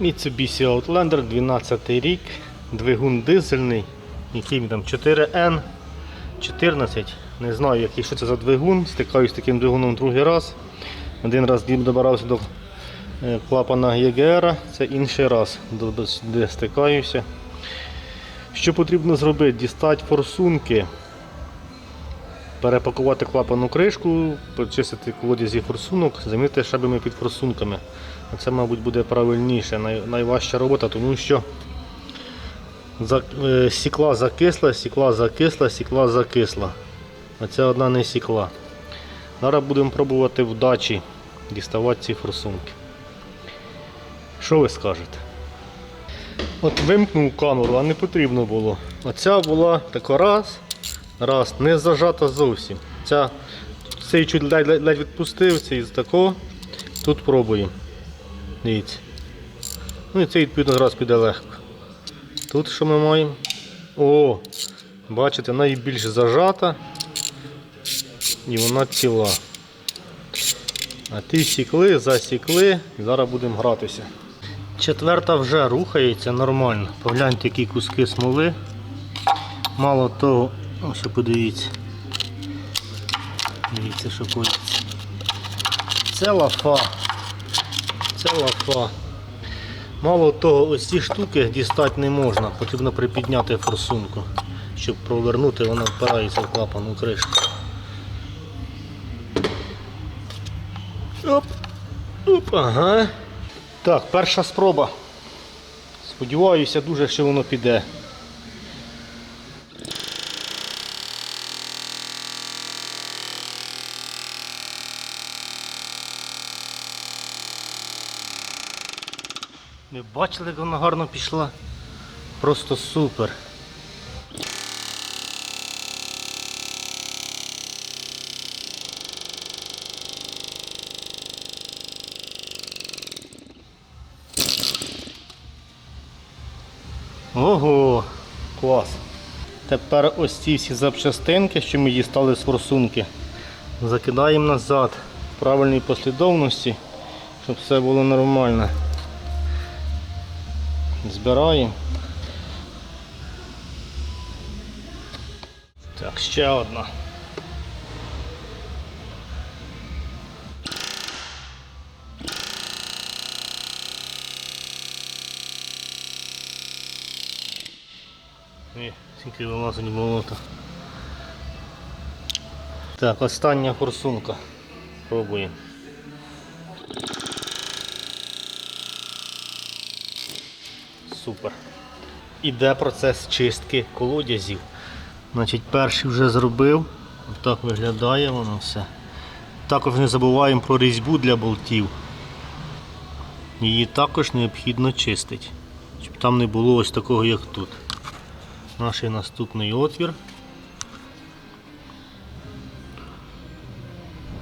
Mitsubishi Outlander 12 рік, двигун дизельний, який там 4N 14. Не знаю, який що це за двигун. Стикаюсь з таким двигуном другий раз. Один раз добирався до е, клапана ЄГР, це інший раз, де стикаюся. Що потрібно зробити? Дістати форсунки, перепакувати клапану кришку, почистити колодязі форсунок, замінити шайбами під форсунками. Це, мабуть, буде правильніше, найважча робота, тому що е, сікла закисла, сікла закисла, сікла закисла. А одна не сікла. Зараз будемо пробувати вдачі діставати ці форсунки. Що ви скажете? От вимкнув камеру, а не потрібно було. Оця була така раз, раз, не зажата зовсім. Ця, цей чуть ледь, ледь відпустив, цей з такого. Тут пробуємо. Дивіться. Ну і цей відповідно зараз піде легко. Тут що ми маємо? О! Бачите, найбільш зажата і вона ціла. А ті сікли, засікли, і зараз будемо гратися. Четверта вже рухається нормально. Погляньте, які куски смоли. Мало того, ось подивіться. Дивіться, що коїться. Це лафа. Це лапа. Мало того, ось ці штуки дістати не можна, потрібно припідняти форсунку. Щоб провернути, вона впирається в клапану кришку. Оп. Оп, ага. Так, перша спроба. Сподіваюся дуже, що воно піде. Ви бачили, як вона гарно пішла? Просто супер. Ого, клас. Тепер ось ці всі запчастинки, що ми дістали з форсунки, закидаємо назад в правильній послідовності, щоб все було нормально. Збираємо. Так, ще одна. Ні, тільки вилазить болото. Так, остання форсунка. Пробуємо. Супер. Іде процес чистки колодязів. Значить, перший вже зробив. Так виглядає воно все. Також не забуваємо про різьбу для болтів. Її також необхідно чистити, щоб там не було ось такого, як тут. Наш наступний отвір.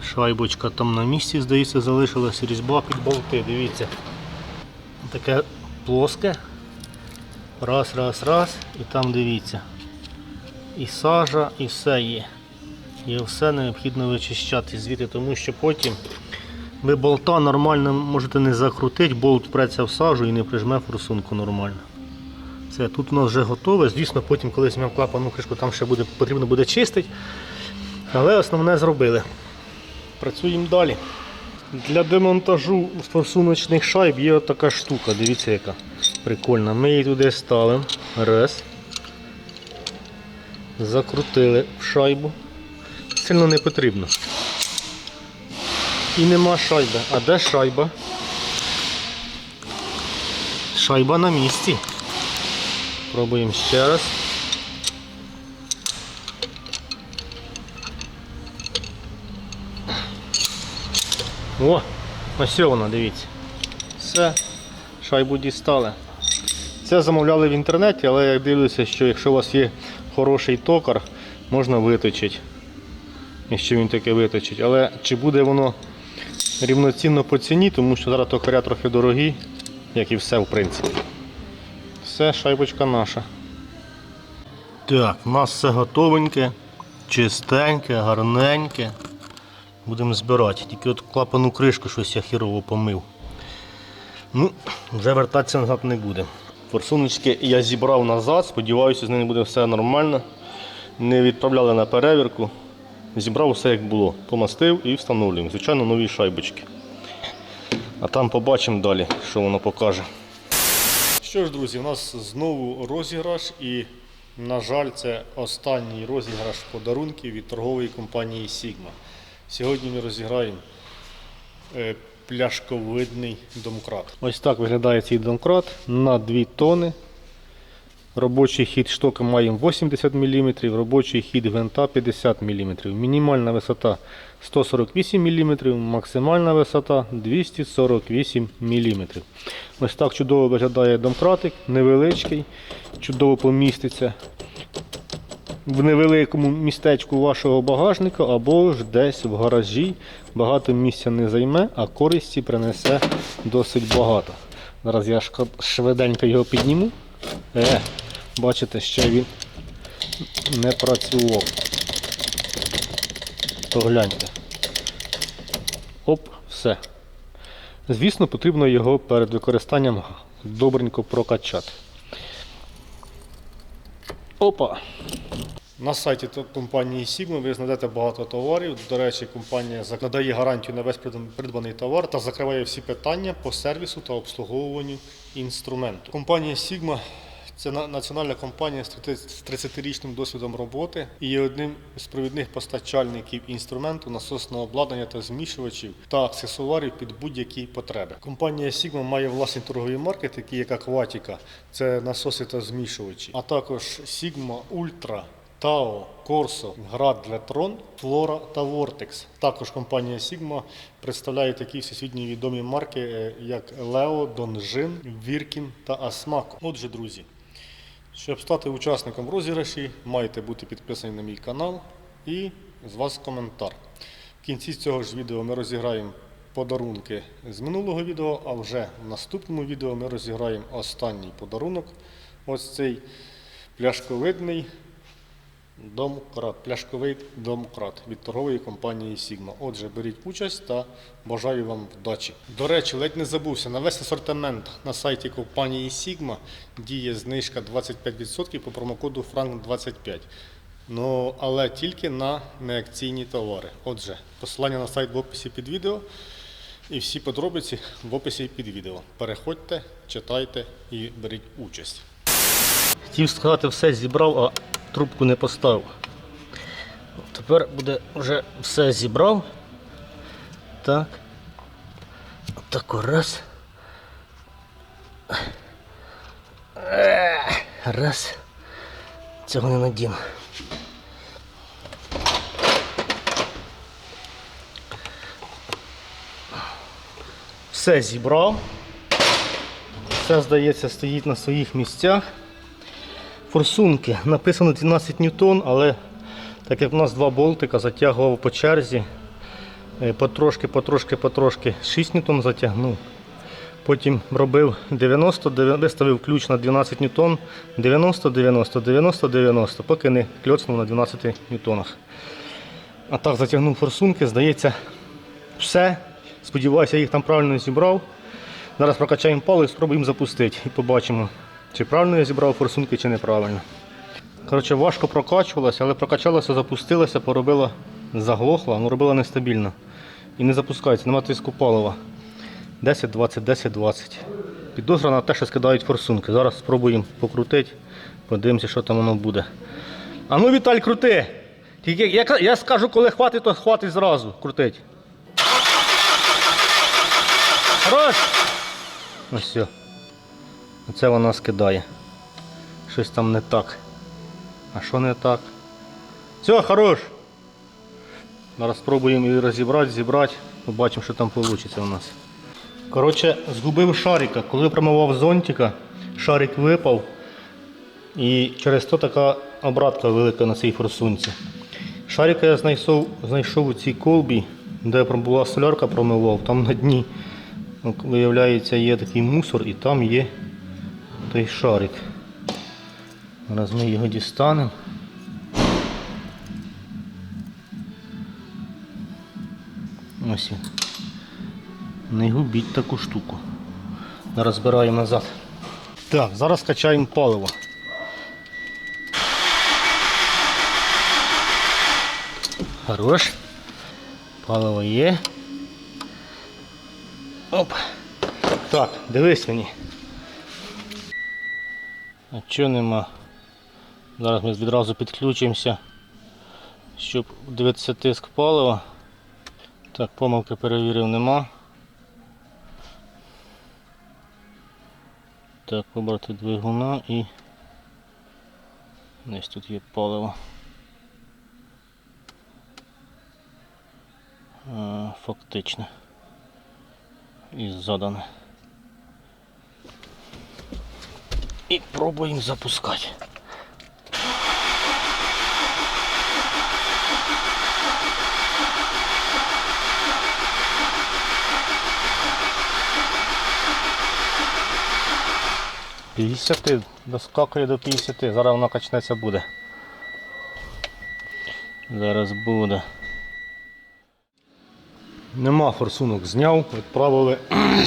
Шайбочка там на місці, здається, залишилась різьба під болти. Дивіться. Таке плоске. Раз, раз, раз. І там дивіться. І сажа, і все є. І все необхідно вичищати звідти, тому що потім ви болта нормально можете не закрутити, болт впреться в сажу і не прижме форсунку нормально. Це тут у нас вже готове. Звісно, потім, коли знімемо клапану кришку, там ще буде, потрібно буде чистити. Але основне зробили. Працюємо далі. Для демонтажу форсуночних шайб є така штука, дивіться яка прикольна. Ми її туди ставимо. Раз. Закрутили в шайбу. Сильно не потрібно. І нема шайби. А де шайба? Шайба на місці. Пробуємо ще раз. О, ось вона, дивіться. Все, шайбу дістали. Це замовляли в інтернеті, але я дивлюся, що якщо у вас є хороший токар, можна виточити. Якщо він таке виточить. Але чи буде воно рівноцінно по ціні, тому що зараз токаря трохи дорогі, як і все в принципі. Все, шайбочка наша. Так, у нас все готовеньке, чистеньке, гарненьке. Будемо збирати. Тільки от клапану кришку щось я хірово помив. Ну, вже вертатися назад не буде. Форсуночки я зібрав назад, сподіваюся, з ними буде все нормально. Не відправляли на перевірку. Зібрав все як було. Помастив і встановлюємо. Звичайно, нові шайбочки. А там побачимо далі, що воно покаже. Що ж, друзі, у нас знову розіграш і, на жаль, це останній розіграш подарунків від торгової компанії Sigma. Сьогодні ми розіграємо е, пляшковидний домкрат. Ось так виглядає цей домкрат на 2 тони. Робочий хід штока маємо 80 мм, робочий хід гвинта 50 мм. Мінімальна висота 148 мм, максимальна висота 248 мм. Ось так чудово виглядає домкратик, невеличкий, чудово поміститься в невеликому містечку вашого багажника або ж десь в гаражі. Багато місця не займе, а користі принесе досить багато. Зараз я швиденько його підніму. Е, бачите, ще він не працював. Погляньте. Оп, все. Звісно, потрібно його перед використанням добренько прокачати. Опа! На сайті компанії Sigma ви знайдете багато товарів. До речі, компанія надає гарантію на весь придбаний товар та закриває всі питання по сервісу та обслуговуванню інструменту. Компанія Sigma це на- національна компанія з 30 з 30-річним досвідом роботи і є одним з провідних постачальників інструменту, насосного обладнання та змішувачів та аксесуарів під будь-які потреби. Компанія Sigma має власний торговий маркет, такий як Aquatica, це насоси та змішувачі, а також Sigma Ultra. Тао, Корсо, Град для Трон, Флора та Vortex. Також компанія Sigma представляє такі всесвітньо відомі марки, е, як Лео, Донжин, Віркін та Асмако. Отже, друзі, щоб стати учасником розіграші, маєте бути підписані на мій канал і з вас коментар. В кінці цього ж відео ми розіграємо подарунки з минулого відео, а вже в наступному відео ми розіграємо останній подарунок. Ось цей пляшковидний домкрат, пляшковий домкрат від торгової компанії Sigma. Отже, беріть участь та бажаю вам вдачі. До речі, ледь не забувся, на весь асортимент на сайті компанії Sigma діє знижка 25% по промокоду FRANK25. Ну, але тільки на неакційні товари. Отже, посилання на сайт в описі під відео і всі подробиці в описі під відео. Переходьте, читайте і беріть участь. Хотів сказати, все зібрав, а трубку не поставив. Тепер буде вже все зібрав. Так. Так раз. Раз. Цього не надім. Все зібрав. Все, здається, стоїть на своїх місцях. Форсунки написано 12 ньютон, але так як в нас два болтика, затягував по черзі. е, Потрошки, потрошки, потрошки 6 ньютон затягнув. Потім робив 90, виставив ключ на 12 ньютон, 90, 90, 90, 90, поки не кльоцнув на 12 ньютонах. А так затягнув форсунки, здається, все. Сподіваюся, я їх там правильно зібрав. Зараз прокачаємо палець, спробуємо запустити і побачимо, чи правильно я зібрав форсунки, чи неправильно. Коротше, важко прокачувалося, але прокачалося, запустилося, поробила, заглохла, ну робила нестабільно. І не запускається, нема тиску палива. 10, 20, 10, 20. Підозра на те, що скидають форсунки. Зараз спробуємо покрутити, подивимося, що там воно буде. А ну, Віталь, крути! Тільки я, я скажу, коли хватить, то хватить зразу крутить. Хорош! Ось все. Оце вона скидає. Щось там не так. А що не так? Все, хорош! Зараз спробуємо її розібрати, зібрати, побачимо, що там вийде у нас. Коротше, згубив шарика. Коли промивав зонтика, шарик випав. І через то така обратка велика на цій форсунці. Шарика я знайшов, знайшов у цій колбі, де була солярка промивав, там на дні, виявляється, є такий мусор і там є той шарик. Зараз ми його дістанемо. Ось він. Не губіть таку штуку. розбираємо назад. Так, зараз качаємо паливо. Хорош. Паливо є. Оп. Так, дивись мені. А чого нема? Зараз ми відразу підключимося, щоб дивитися тиск палива. Так, помилки перевірив нема. Так, вибрати двигуна і десь тут є паливо. А, фактично. І задане. І пробуємо запускати. П'ятдесяти, доскакує до 50, зараз воно качнеться буде. Зараз буде. Нема форсунок зняв, відправили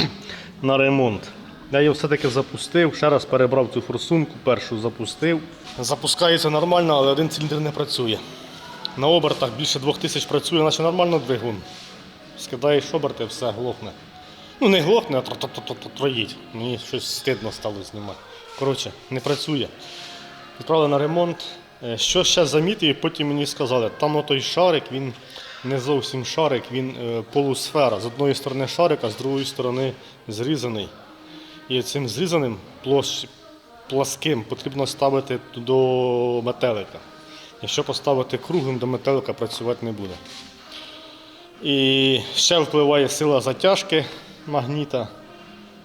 на ремонт. Я її все-таки запустив, ще раз перебрав цю форсунку, першу запустив. Запускається нормально, але один циліндр не працює. На обертах більше 2000 працює, наче нормально двигун. Скидаєш оберти, все глохне. Ну не глохне, а троїть. Мені щось стидно стало знімати. Коротше, не працює. Відправили на ремонт. Е, Що ще замітив, і потім мені сказали, там отой шарик, він не зовсім шарик, він е, полусфера. З одної сторони шарик, а з другої сторони зрізаний. І цим зрізаним пласким потрібно ставити до метелика. Якщо поставити круглим, до метелика працювати не буде. І ще впливає сила затяжки магніта.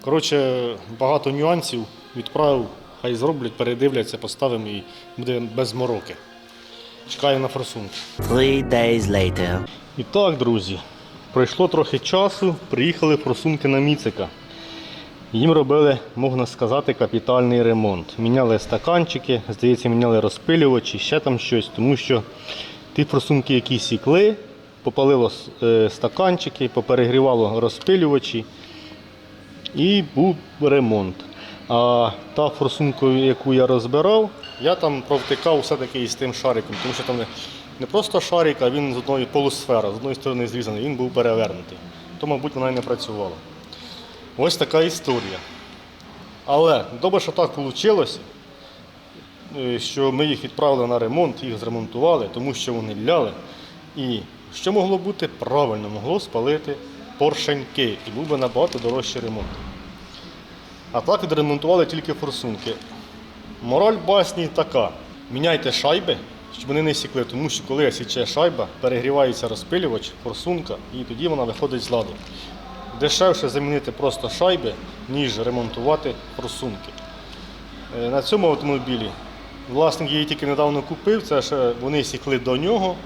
Коротше, багато нюансів відправив, хай зроблять, передивляться, поставимо і буде без мороки. Чекаю на форсунку. Three days later. І так, друзі, пройшло трохи часу, приїхали форсунки на Міцика. Їм робили, можна сказати, капітальний ремонт. Міняли стаканчики, здається, міняли розпилювачі, ще там щось, тому що ті форсунки, які сікли, попалило е, стаканчики, поперегрівало розпилювачі і був ремонт. А та форсунку, яку я розбирав, я там провтикав все-таки із тим шариком, тому що там не, просто шарик, а він з одної полусфера, з одної сторони зрізаний, він був перевернутий. То, мабуть, вона і не працювала. Ось така історія. Але добре, що так вийшло, що ми їх відправили на ремонт, їх зремонтували, тому що вони ляли. І що могло бути правильно, могло спалити поршеньки і був би набагато дорожчий ремонт. А так відремонтували тільки форсунки. Мораль басні така: міняйте шайби, щоб вони не сікли, тому що коли січе шайба, перегрівається розпилювач, форсунка, і тоді вона виходить з ладу. Дешевше замінити просто шайби, ніж ремонтувати форсунки. Е, На цьому автомобілі власник її тільки недавно купив, це ще вони сікли до нього,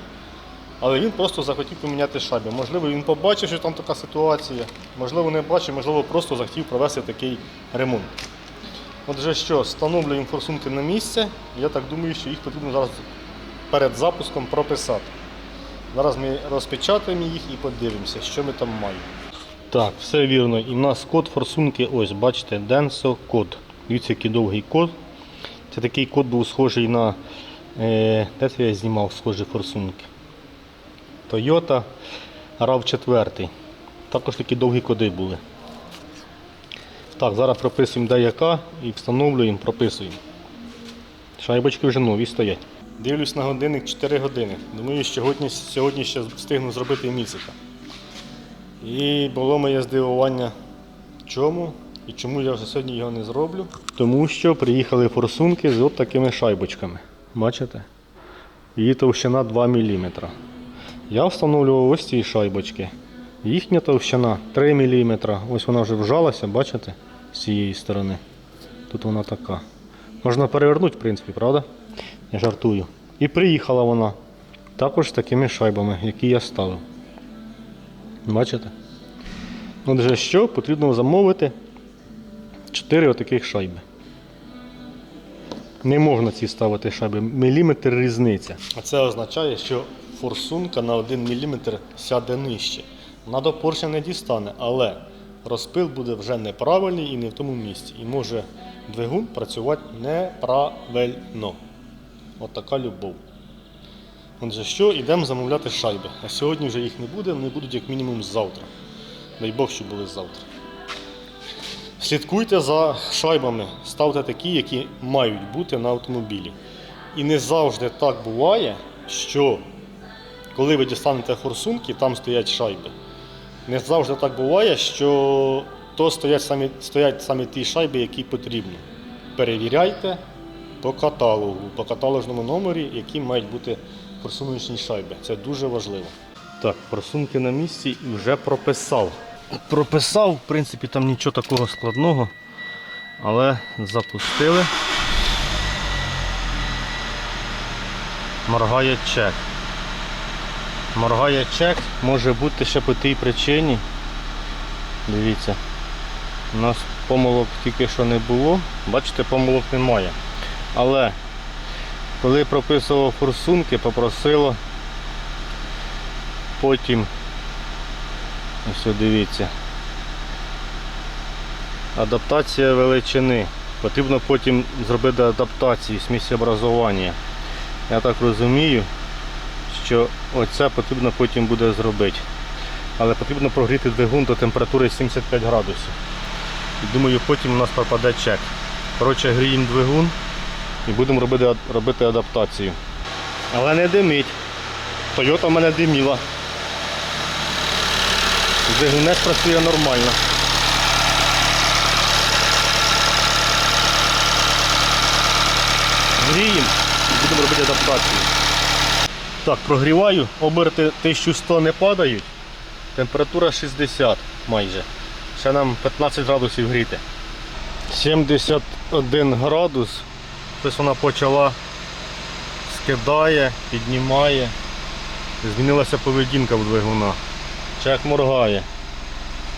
але він просто захотів поміняти шайби. Можливо, він побачив, що там така ситуація, можливо, не бачив, можливо, просто захотів провести такий ремонт. Отже, що, встановлюємо форсунки на місце. Я так думаю, що їх потрібно зараз перед запуском прописати. Зараз ми розпечатаємо їх і подивимося, що ми там маємо. Так, все вірно. І в нас код форсунки, ось, бачите, Denso код. Дивіться, який довгий код. Це такий код був схожий на. Е, де це я знімав схожі форсунки? Toyota RAV4. Також такі довгі коди були. Так, зараз прописуємо де яка і встановлюємо, прописуємо. Шайбочки вже нові стоять. Дивлюсь на годинник 4 години. Думаю, що сьогодні ще встигну зробити місяця. І було моє здивування, чому і чому я вже сьогодні його не зроблю. Тому що приїхали форсунки з от такими шайбочками. Бачите? Її товщина 2 мм. Я встановлював ось ці шайбочки. Їхня товщина 3 мм. Ось вона вже вжалася, бачите? З цієї сторони. Тут вона така. Можна перевернути, в принципі, правда? Я жартую. І приїхала вона також з такими шайбами, які я ставив. Бачите? Отже, що потрібно замовити 4 отаких шайби. Не можна ці ставити шайби, міліметр різниця. А це означає, що форсунка на 1 мм сяде нижче. Вона до поршня не дістане, але розпил буде вже неправильний і не в тому місці. І може двигун працювати неправильно. От така любов. Отже, що, йдемо замовляти шайби. А сьогодні вже їх не буде, вони будуть як мінімум завтра. Дай Бог, щоб були завтра. Слідкуйте за шайбами, ставте такі, які мають бути на автомобілі. І не завжди так буває, що коли ви дістанете форсунки, там стоять шайби. Не завжди так буває, що то стоять самі, стоять саме ті шайби, які потрібні. Перевіряйте по каталогу, по каталожному номері, які мають бути форсуночні шайби. Це дуже важливо. Так, форсунки на місці і вже прописав. Прописав, в принципі, там нічого такого складного, але запустили. Моргає чек. Моргає чек, може бути ще по тій причині. Дивіться, у нас помилок тільки що не було. Бачите, помилок немає. Але коли прописував форсунки, попросило потім, ось дивіться, адаптація величини. Потрібно потім зробити адаптацію сміссєобразування. Я так розумію, що оце потрібно потім буде зробити. Але потрібно прогріти двигун до температури 75 градусів. Думаю, потім у нас пропаде чек. Коротше, гріємо двигун і будемо робити, робити адаптацію. Але не димить. Toyota в мене диміла. Двигунець працює нормально. Гріємо і будемо робити адаптацію. Так, прогріваю, оберти 1100 не падають. Температура 60 майже. Ще нам 15 градусів гріти. 71 градус. Тобто вона почала скидає, піднімає. Змінилася поведінка в двигуна. Чек моргає.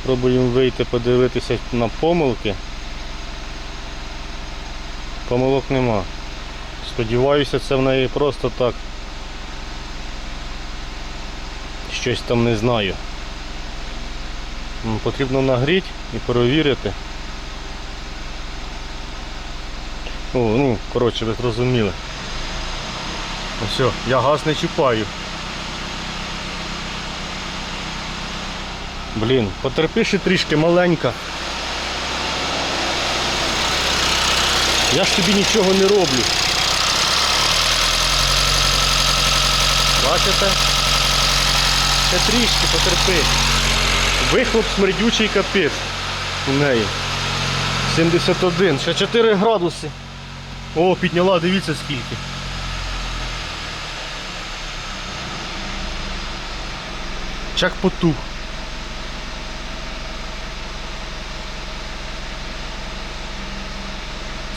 Пробуємо вийти, подивитися на помилки. Помилок нема. Сподіваюся, це в неї просто так. Щось там не знаю. Потрібно нагріти і перевірити. О, ну, коротше, ви зрозуміли. Ну все, я газ не чіпаю. Блін, потерпи ще трішки маленька. Я ж тобі нічого не роблю. Бачите? Ще трішки потерпи. Вихлоп смердючий капець у неї. 71, ще 4 градуси. О, підняла, дивіться скільки. Чак потух.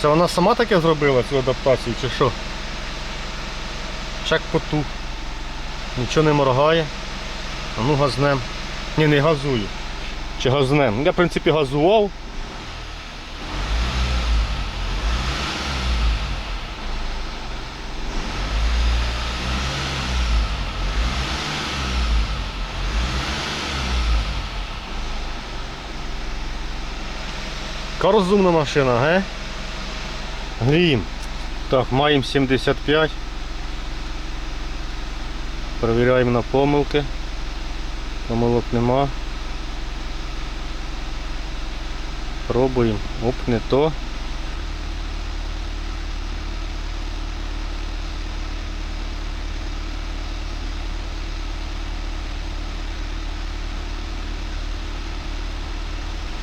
Це вона сама таке зробила цю адаптацію чи що? Чак потух. Нічого не моргає. А ну газнем. Ні, не газую. Чи газнем. Я в принципі газував. Яка розумна машина, ге? Грієм. Так, маємо 75. Перевіряємо на помилки. Помилок нема. Пробуємо. Оп, не то.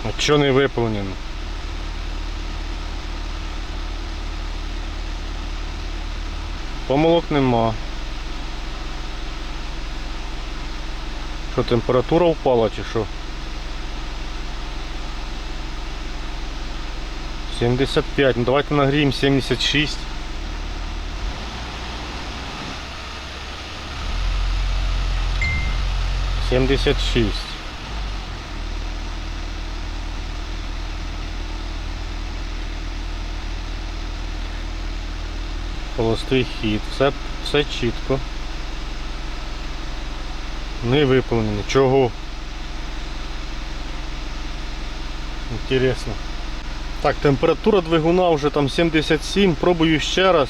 А що не виповнено? Помилок нема. Що, температура впала чи що? 75. Ну давайте нагріємо 76. Сімдесят шість. Холостий хід. Все, все чітко. Не виповнено. Чого? Інтересно. Так, температура двигуна вже там 77, пробую ще раз.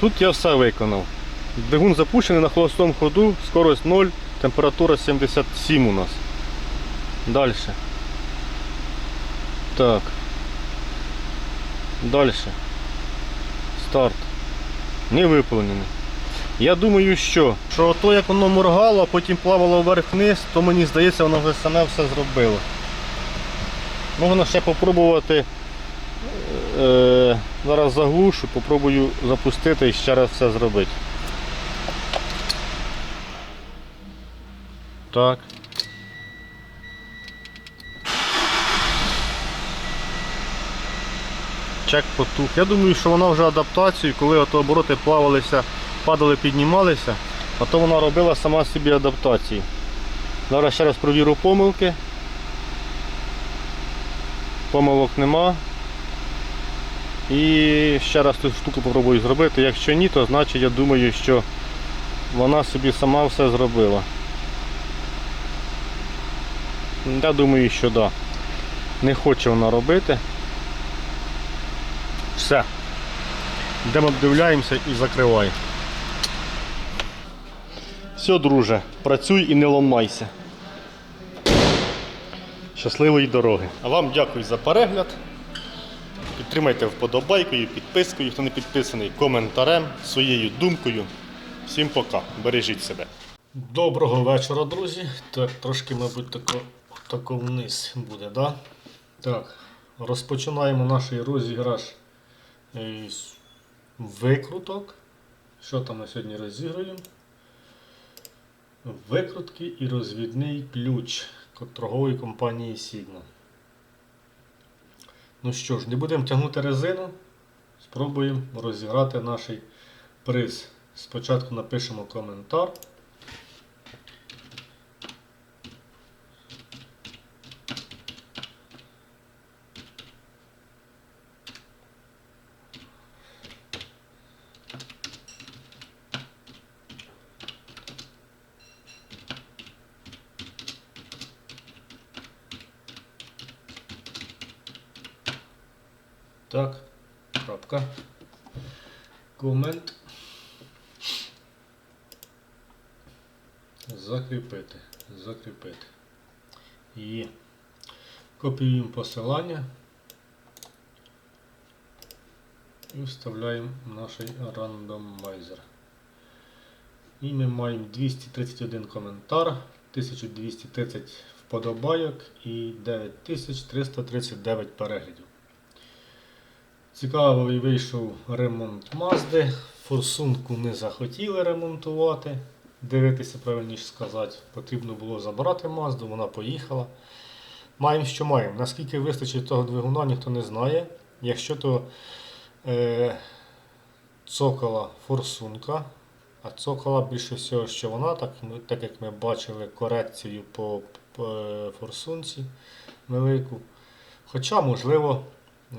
Тут я все виконав. Двигун запущений на холостому ходу, скорость 0, температура 77 у нас. Далі. Так. Далі. Старт. Не виповнений. Я думаю, що, що то як воно моргало, а потім плавало вверх-вниз, то мені здається, воно вже саме все зробило. Можна ще попробувати. Е, зараз заглушу, попробую запустити і ще раз все зробити. Так. Чек потух. Я думаю, що вона вже адаптацію, коли ото обороти плавалися, падали, піднімалися, а то вона робила сама собі адаптацію. Зараз ще раз провірю помилки. Помилок нема. І ще раз цю штуку попробую зробити. Якщо ні, то значить я думаю, що вона собі сама все зробила. Я думаю, що так. Да. Не хоче вона робити. Все. Йдемо обдивляємося і закривай. Все, друже, працюй і не ломайся. Щасливої дороги. А вам дякую за перегляд. Підтримайте вподобайкою, підпискою, хто не підписаний, коментарем, своєю думкою. Всім пока. Бережіть себе. Доброго вечора, друзі. Так, трошки, мабуть, тако, тако вниз буде, да? Так, розпочинаємо наш розіграш викруток. Що там ми сьогодні розіграємо? Викрутки і розвідний ключ торгової компанії Sigma. Ну що ж, не будемо тягнути резину. Спробуємо розіграти наш приз. Спочатку напишемо коментар. Копіюємо посилання і вставляємо наш рандомайзер. І ми маємо 231 коментар, 1230 вподобайок і 9339 переглядів. Цікавий вийшов ремонт Мазди. Форсунку не захотіли ремонтувати. Дивитися, правильніше сказати. Потрібно було забрати Мазду, вона поїхала. Маємо, що маємо. Наскільки вистачить того двигуна, ніхто не знає. Якщо то е, цокола форсунка, а цокола більше всього, що вона, так, так як ми бачили корекцію по, по е, форсунці велику. Хоча, можливо,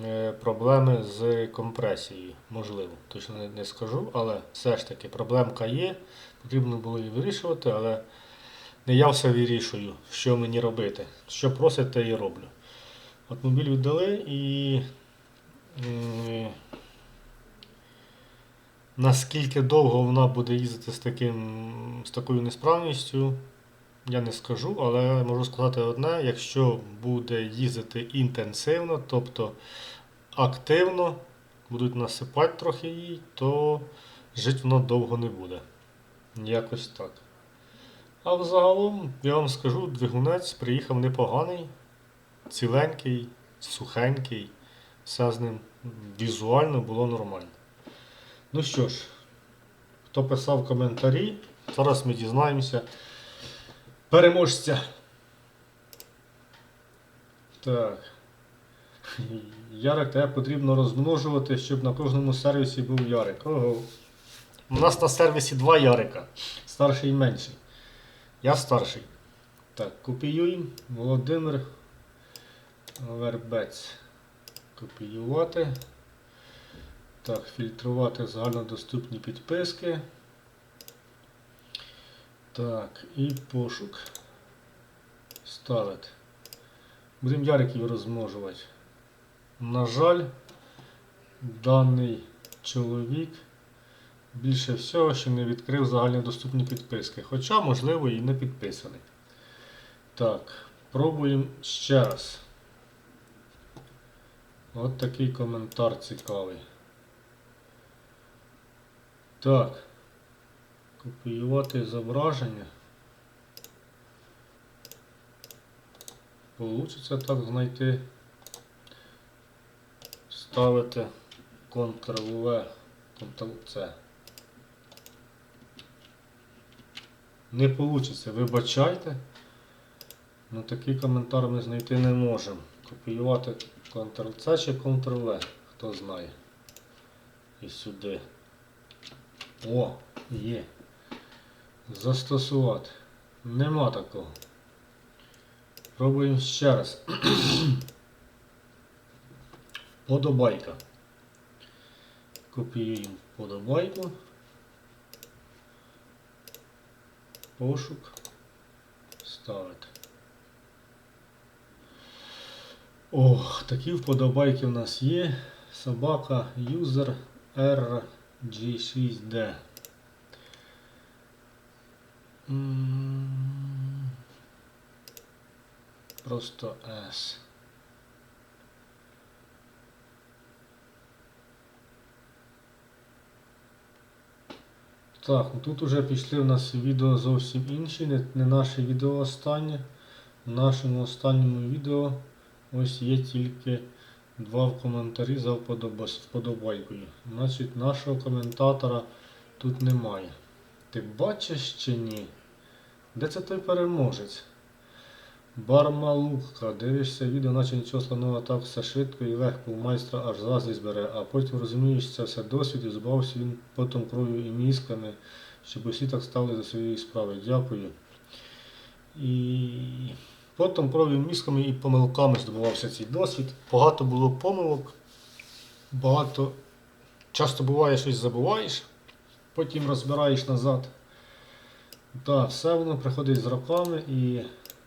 е, проблеми з компресією. Можливо, точно не, не скажу, але все ж таки проблемка є. Потрібно було її вирішувати, але не я все вирішую, що мені робити. Що просять, те і роблю. Автомобіль віддали і наскільки довго вона буде їздити з, таким, з такою несправністю, я не скажу, але можу сказати одне: якщо буде їздити інтенсивно, тобто активно, будуть насипати трохи їй, то жити воно довго не буде. Якось так. А взагалом, я вам скажу, двигунець приїхав непоганий, ціленький, сухенький, все з ним візуально було нормально. Ну що ж, хто писав коментарі, зараз ми дізнаємося переможця. Так. Ярик, тебе потрібно розмножувати, щоб на кожному сервісі був Ярик. Ого. У нас на сервісі два Ярика. Старший і менший. Я старший. Так, копіюємо. Володимир Вербець. Копіювати. Так, фільтрувати загальнодоступні підписки. Так, і пошук. ставити. Будемо яриків розмножувати. На жаль, даний чоловік більше всього ще не відкрив загальнодоступні підписки. Хоча, можливо, і не підписаний. Так, пробуємо ще раз. От такий коментар цікавий. Так. Копіювати зображення. Получиться так знайти. Ставити Ctrl-V, Ctrl-C. Не вийде, вибачайте. Ну такий коментар ми знайти не можемо. Копіювати Ctrl-C чи Ctrl-V, хто знає. І сюди. О, є. Застосувати. Нема такого. Пробуємо ще раз. Подобайка. Копіюємо подобайку. Пошук. старт. Ох, такі вподобайки в нас є. Собака user RG6D. М, Просто S. Так, ну тут уже пішли в нас відео зовсім інші, не, не наше відео останнє. В нашому останньому відео ось є тільки два в коментарі за вподобайкою. Значить, нашого коментатора тут немає. Ти бачиш чи ні? Де це той переможець? Бармалука, дивишся відео, наче нічого складного так все швидко і легко, у майстра аж заздрість бере, а потім розумієш, це все досвід і збавився він потім кров'ю і мізками, щоб усі так стали за своєї справи. Дякую. І потім кров'ю, мізками і помилками здобувався цей досвід. Багато було помилок, багато часто буває щось забуваєш, потім розбираєш назад. Так, все воно приходить з роками і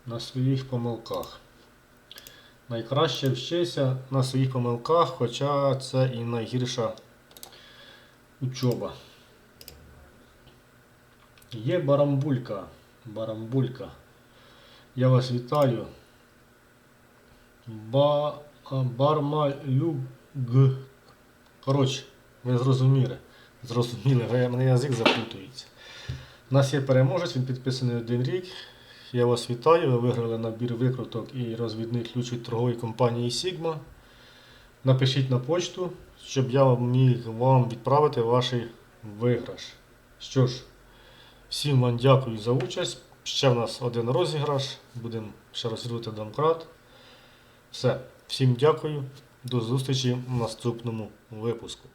на своїх помилках. Найкраще вчися на своїх помилках, хоча це і найгірша учоба. Є барамбулька. Барамбулька. Я вас вітаю. Ба... Бармалюг. Коротше, ви зрозуміли. Зрозуміли, мене язик заплутується. У нас є переможець, він підписаний один рік. Я вас вітаю. Ви виграли набір викруток і розвідний ключ від торгової компанії Sigma. Напишіть на почту, щоб я міг вам відправити ваш виграш. Що ж, всім вам дякую за участь. Ще в нас один розіграш. Будемо ще розігрувати домкрат. Все. Всім дякую. До зустрічі в наступному випуску.